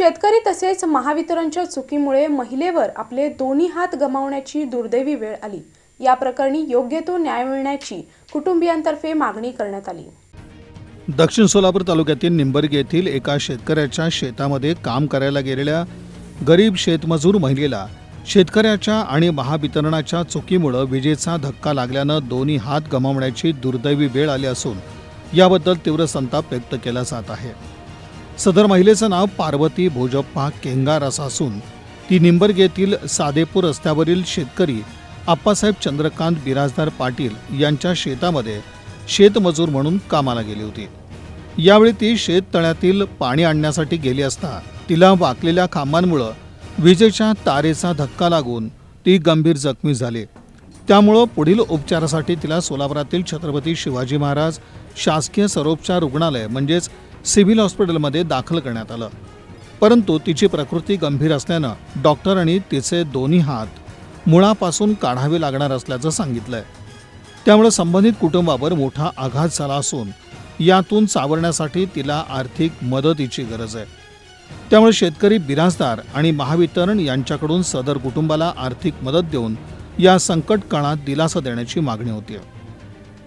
शेतकरी तसेच महावितरणच्या चुकीमुळे महिलेवर आपले दोन्ही हात गमावण्याची दुर्दैवी वेळ आली. या प्रकरणी योग्य तो न्याय मिळण्याची कुटुंबियांतर्फे मागणी करण्यात आली. दक्षिण सोलापूर तालुक्यातील निंबर्ग येथील एका शेतकऱ्याच्या शेतामध्ये काम करायला गेलेल्या गरीब शेतमजूर महिलेला शेतकऱ्याच्या आणि महावितरणाच्या चुकीमुळं विजेचा धक्का लागल्यानं दोन्ही हात गमावण्याची दुर्दैवी वेळ आली असून याबद्दल तीव्र संताप व्यक्त केला जात आहे. सदर महिलेचं नाव पार्वती भोजप्पा केंगार असं असून ती निंबर्ग येथील सादेपूर रस्त्यावरील शेतकरी आप्पासाहेब चंद्रकांत बिराजदार पाटील यांच्या शेतामध्ये शेतमजूर म्हणून कामाला गेली होती. यावेळी ती शेततळ्यातील पाणी आणण्यासाठी गेली असता तिला वाकलेल्या खांबांमुळं विजेच्या तारेचा धक्का लागून ती गंभीर जखमी झाली. त्यामुळं पुढील उपचारासाठी तिला सोलापुरातील छत्रपती शिवाजी महाराज शासकीय सरोपचार रुग्णालय म्हणजेच सिव्हिल हॉस्पिटलमध्ये दाखल करण्यात आलं. परंतु तिची प्रकृती गंभीर असल्यानं डॉक्टरांनी तिचे दोन्ही हात मुळापासून काढावे लागणार असल्याचं सांगितलंय. त्यामुळे संबंधित कुटुंबावर मोठा आघात झाला असून यातून सावरण्यासाठी तिला आर्थिक मदतीची गरज आहे. त्यामुळे शेतकरी बिराजदार आणि महावितरण यांच्याकडून सदर कुटुंबाला आर्थिक मदत देऊन या संकट काळात दिलासा देण्याची मागणी होती